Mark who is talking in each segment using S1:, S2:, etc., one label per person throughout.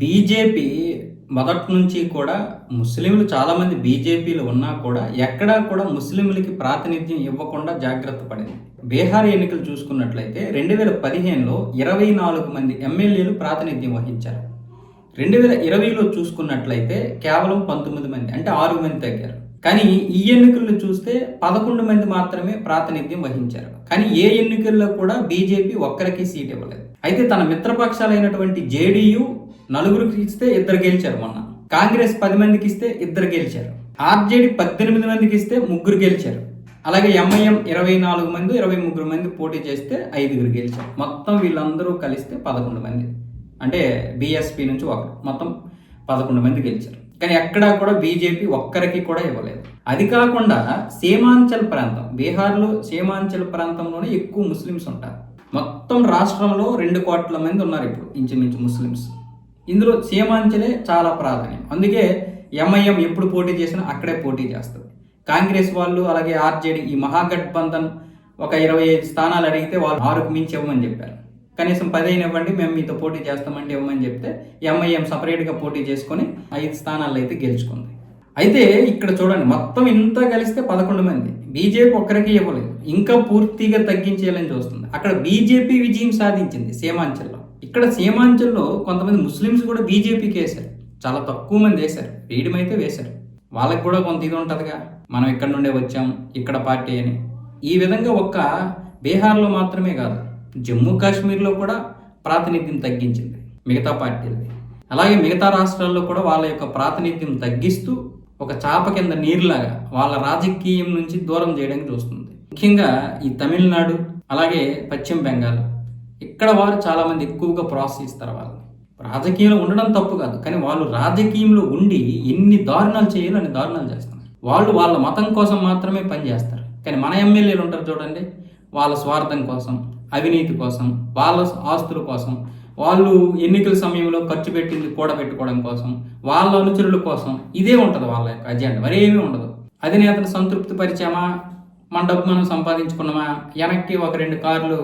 S1: BJP మొదటి నుంచి కూడా ముస్లింలు చాలామంది బీజేపీలు ఉన్నా కూడా ఎక్కడా కూడా ముస్లింలకి ప్రాతినిధ్యం ఇవ్వకుండా జాగ్రత్త పడింది. బీహార్ ఎన్నికలు చూసుకున్నట్లయితే రెండు వేల పదిహేనులో ఇరవై నాలుగు మంది ఎమ్మెల్యేలు ప్రాతినిధ్యం వహించారు. రెండు వేల ఇరవైలో చూసుకున్నట్లయితే కేవలం పంతొమ్మిది మంది అంటే ఆరు మంది తగ్గారు. కానీ ఈ ఎన్నికల్లో చూస్తే పదకొండు మంది మాత్రమే ప్రాతినిధ్యం వహించారు. కానీ ఏ ఎన్నికల్లో కూడా బీజేపీ ఒక్కరికి సీట్ ఇవ్వలేదు. అయితే తన మిత్రపక్షాలైనటువంటి జేడీయూ నలుగురికి ఇస్తే ఇద్దరు గెలిచారు మొన్న. కాంగ్రెస్ పది మందికి ఇస్తే ఇద్దరు గెలిచారు. ఆర్జేడీ పద్దెనిమిది మందికి ఇస్తే ముగ్గురు గెలిచారు. అలాగే ఎంఐఎం ఇరవై నాలుగు మంది ఇరవై ముగ్గురు మంది పోటీ చేస్తే ఐదుగురు గెలిచారు. మొత్తం వీళ్ళందరూ కలిస్తే పదకొండు మంది. అంటే బీఎస్పీ నుంచి ఒకరు. మొత్తం పదకొండు మంది గెలిచారు. కానీ ఎక్కడా కూడా బీజేపీ ఒక్కరికి కూడా ఇవ్వలేదు. అది కాకుండా సీమాంచల్ ప్రాంతం. బీహార్లో సీమాంచల్ ప్రాంతంలోనే ఎక్కువ ముస్లిమ్స్ ఉంటారు. మొత్తం రాష్ట్రంలో రెండు కోట్ల మంది ఉన్నారు ఇప్పుడు ఇంచుమించు ముస్లిమ్స్. ఇందులో సీమాంచలే చాలా ప్రాధాన్యం. అందుకే ఎంఐఎం ఎప్పుడు పోటీ చేసినా అక్కడే పోటీ చేస్తుంది. కాంగ్రెస్ వాళ్ళు అలాగే ఆర్జేడీ ఈ మహాగఠబంధన్ ఒక ఇరవై ఐదు స్థానాలు అడిగితే వాళ్ళు ఆరుకు మించి ఇవ్వమని చెప్పారు. కనీసం పదిహేను ఇవ్వండి మేము మీతో పోటీ చేస్తామంటే ఇవ్వమని చెప్తే ఎంఐఎం సపరేట్గా పోటీ చేసుకొని ఐదు స్థానాలు అయితే గెలుచుకుంది. అయితే ఇక్కడ చూడండి మొత్తం ఇంత కలిస్తే పదకొండు మంది. బీజేపీ ఒక్కరికి ఇవ్వలేదు. ఇంకా పూర్తిగా తగ్గించేయాలని చూస్తుంది. అక్కడ బీజేపీ విజయం సాధించింది సీమాంచల్లో. ఇక్కడ సీమాంచల్లో కొంతమంది ముస్లిమ్స్ కూడా బీజేపీకి వేశారు. చాలా తక్కువ మంది వేశారు. వేయడం అయితే వేశారు. వాళ్ళకి కూడా కొంత ఇది ఉంటుందిగా. మనం ఇక్కడ నుండే వచ్చాం ఇక్కడ పార్టీ అని. ఈ విధంగా ఒక్క బీహార్లో మాత్రమే కాదు జమ్మూ కాశ్మీర్లో కూడా ప్రాతినిధ్యం తగ్గించింది మిగతా పార్టీలది. అలాగే మిగతా రాష్ట్రాల్లో కూడా వాళ్ళ యొక్క ప్రాతినిధ్యం తగ్గిస్తూ ఒక చాప కింద నీరులాగా వాళ్ళ రాజకీయం నుంచి దూరం చేయడానికి చూస్తుంది. ముఖ్యంగా ఈ తమిళనాడు అలాగే పశ్చిమ బెంగాల్. ఇక్కడ వారు చాలామంది ఎక్కువగా ప్రోత్సహిస్తారు వాళ్ళని. రాజకీయంలో ఉండడం తప్పు కాదు కానీ వాళ్ళు రాజకీయంలో ఉండి ఎన్ని దారుణాలు చేయాలో అన్ని దారుణాలు చేస్తున్నారు. వాళ్ళు వాళ్ళ మతం కోసం మాత్రమే పనిచేస్తారు కానీ మన ఎమ్మెల్యేలు ఉంటారు చూడండి వాళ్ళ స్వార్థం కోసం అవినీతి కోసం వాళ్ళ ఆస్తుల కోసం వాళ్ళు ఎన్నికల సమయంలో ఖర్చు పెట్టింది కూడబెట్టుకోవడం కోసం వాళ్ళ అనుచరుల కోసం ఇదే ఉంటుంది వాళ్ళ యొక్క అజెండా మరేమీ ఉండదు. అధినేతను సంతృప్తి పరిచామా మన డబ్బు మనం సంపాదించుకున్నామా? వెనక్కి ఒక రెండు కార్లు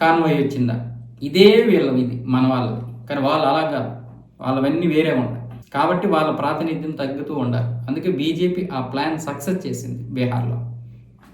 S1: కాన్వాయ్ వచ్చిందా? ఇదే వీళ్ళ ఇది మన వాళ్ళది. కానీ వాళ్ళు అలా కాదు. వాళ్ళవన్నీ వేరే ఉంటాయి. కాబట్టి వాళ్ళ ప్రాతినిధ్యం తగ్గుతూ ఉండాలి. అందుకే బీజేపీ ఆ ప్లాన్ సక్సెస్ చేసింది బీహార్లో.